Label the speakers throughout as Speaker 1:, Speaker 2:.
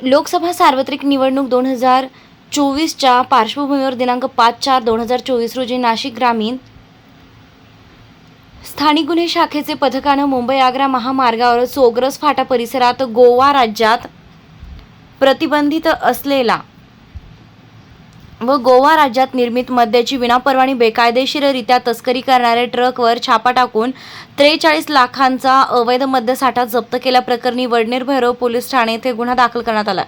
Speaker 1: लोकसभा सार्वत्रिक निवडणूक दोन हजार चोवीसच्या पार्श्वभूमीवर दिनांक पाच चार दोन हजार चोवीस रोजी नाशिक ग्रामीण स्थानिक गुन्हे शाखेचे पथकानं मुंबई आग्रा महामार्गावर सोग्रस फाटा परिसरात गोवा राज्यात प्रतिबंधित असलेला व गोवा राज्यात निर्मित मद्याची विनापरवानी बेकायदेशीररित्या तस्करी करणाऱ्या ट्रकवर छापा टाकून त्रेचाळीस लाखांचा अवैध मद्यसाठा जप्त केल्याप्रकरणी वडनेर भैरव पोलीस ठाणे येथे गुन्हा दाखल करण्यात आला.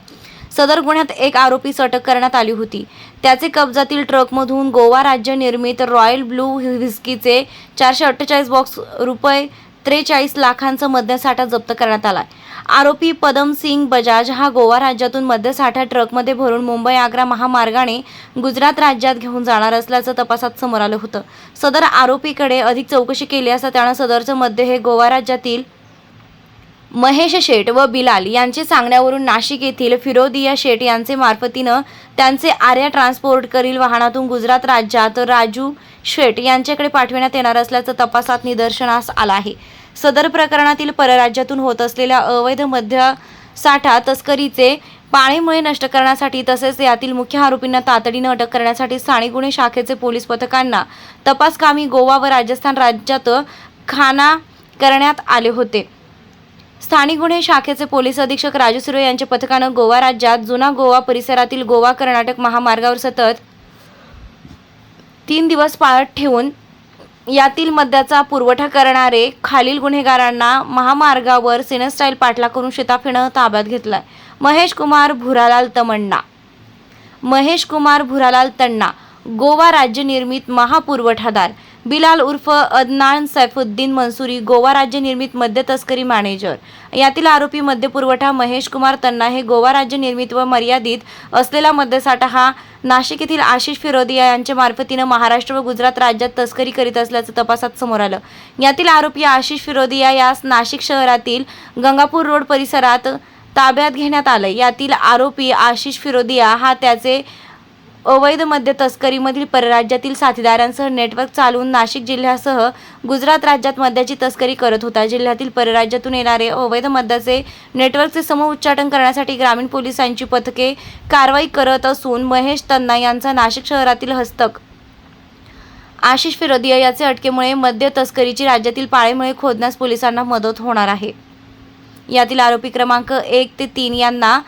Speaker 1: सदर गुन्ह्यात एक आरोपीस अटक करण्यात आली होती. त्याचे कब्जातील ट्रकमधून गोवा राज्य निर्मित रॉयल ब्लू व्हिस्कीचे चारशे अठ्ठेचाळीस बॉक्स रुपये त्रेचाळीस लाखांचा मद्यसाठा जप्त करण्यात आला आरोपी पदम सिंग बजाज हा गोवा राज्यातून मद्यसाठा ट्रकमध्ये भरून मुंबई आग्रा महामार्गाने गुजरात राज्यात घेऊन जाणार असल्याचं तपासात समोर आलं होतं. सदर आरोपीकडे अधिक चौकशी केली असता त्यानं सदरचं मद्य हे गोवा राज्यातील महेश शेठ व बिलाल यांचे सांगण्यावरून नाशिक येथील फिरोदिया शेठ यांचे मार्फतीनं त्यांचे आर्या ट्रान्सपोर्टकरील वाहनातून गुजरात राज्यात राजू शेठ यांच्याकडे पाठविण्यात येणार असल्याचं तपासात निदर्शनास आलं आहे. सदर प्रकरणातील परराज्यातून होत असलेल्या अवैध मध्य साठा तस्करीचे पाणीमुळे नष्ट करण्यासाठी तसेच यातील मुख्य आरोपींना तातडीनं अटक करण्यासाठी स्थानिक गुन्हे शाखेचे पोलीस पथकांना तपासकामी गोवा व राजस्थान राज्यात खाना करण्यात आले होते. स्थानिक गुन्हे शाखेचे पोलीस अधीक्षक राजू सुरे यांच्या पथकानं गोवा राज्यात जुना गोवा परिसरातील गोवा कर्नाटक महामार्गावर सतत तीन दिवस पाळत ठेवून यातील मद्याचा पुरवठा करणारे खालील गुन्हेगारांना महामार्गावर सिनेस्टाईल पाठला करून शिताफीनं ताब्यात घेतलाय. महेश कुमार भुरालाल तमण्णा महेश कुमार भुरालाल तण्णा गोवा राज्य निर्मित महापुरवठादार बिलाल उर्फ अदनान सैफुद्दीन मंसुरी गोवा राज्य निर्मित मद्य तस्करी मॅनेजर. यातील आरोपी मद्य पुरवठा महेश कुमार तन्ना हे गोवा राज्य निर्मित व मर्यादित असलेला मद्यसाठा हा नाशिक येथील आशिष फिरोदिया यांच्या मार्फतीनं महाराष्ट्र व गुजरात राज्यात तस्करी करीत असल्याचं तपासात समोर आलं. यातील आरोपी आशिष फिरोदिया यास नाशिक शहरातील गंगापूर रोड परिसरात ताब्यात घेण्यात आलं. यातील आरोपी आशिष फिरोदिया हा त्याचे अवैध मद्य तस्करीमधील परराज्यातील साथीदारांसह नेटवर्क चालवून नाशिक जिल्ह्यासह गुजरात राज्यात मद्याची तस्करी करत होता. जिल्ह्यातील परराज्यातून येणारे अवैध मद्याचे नेटवर्कचे समूह उच्चाटन करण्यासाठी ग्रामीण पोलिसांची पथके कारवाई करत असून महेश तन्ना यांचा नाशिक शहरातील हस्तक. आशिष फिरोदिया याचे अटकेमुळे मद्य तस्करीची राज्यातील पाळेमुळे खोदण्यास पोलिसांना मदत होणार आहे. यातील आरोपी क्रमांक एक ते तीन यांना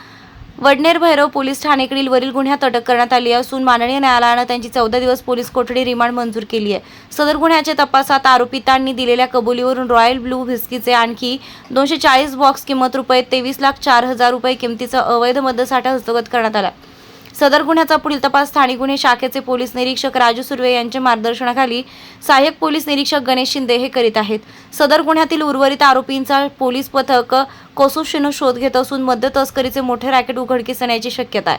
Speaker 1: वडनेर भैरव पोलीस ठाणेकडील वरील गुन्ह्यात अटक करण्यात आली असून माननीय न्यायालयानं त्यांची चौदा दिवस पोलीस कोठडी रिमांड मंजूर केली आहे. सदर गुन्ह्याच्या तपासात आरोपितांनी दिलेल्या कबुलीवरून रॉयल ब्लू व्हिस्कीचे आणखी दोनशे चाळीस बॉक्स किंमत रुपये तेवीस लाख चार हजार रुपये किमतीचा अवैध मद्यसाठा हस्तगत करण्यात आला सदर गुन्ह्याचा पुढील तपास स्थानिक गुन्हे शाखेचे पोलीस निरीक्षक राजू सुर्वे यांच्या मार्गदर्शनाखाली सहाय्यक पोलीस निरीक्षक गणेश शिंदे हे करीत आहेत. सदर गुन्ह्यातील उर्वरित आरोपींचा पोलीस पथक कोसोशीनं शोध घेत असून मद्य तस्करीचे मोठे रॅकेट उघडकीस येण्याची शक्यता आहे.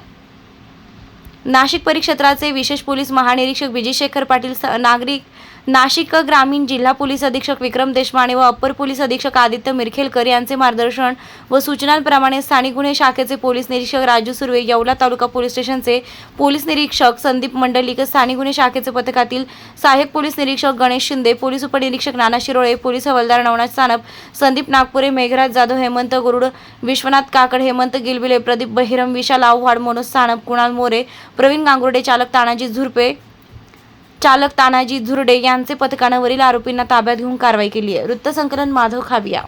Speaker 1: नाशिक परिक्षेत्राचे विशेष पोलीस महानिरीक्षक विजय शेखर पाटील स- नागरिक नाशिक ग्रामीण जिल्हा पोलीस अधीक्षक विक्रम देशमाने व अपर पोलीस अधीक्षक आदित्य मिरखेलकर यांचे मार्गदर्शन व सूचनांप्रमाणे स्थानिक गुन्हे शाखेचे पोलीस निरीक्षक राजू सुर्वे येवला तालुका पोलीस स्टेशनचे पोलीस निरीक्षक संदीप मंडलिक स्थानिक गुन्हे शाखेचे पथकातील सहाय्यक पोलीस निरीक्षक गणेश शिंदे पोलीस उपनिरीक्षक नाना शिरोळे पोलीस हवालदार नवनाथ सानप संदीप नागपुरे मेघराज जाधव हेमंत गरुड विश्वनाथ काकड हेमंत गिलबिले प्रदीप बहिरम विशाल आव्हाड मनोज सानप कुणाल मोरे प्रवीण गांगुर्डे चालक तानाजी झुरपे चालक तानाजी झुरडे यांचे पथकानं वरील आरोपींना ताब्यात घेऊन कारवाई केली आहे. वृत्तसंकलन माधव खाबिया.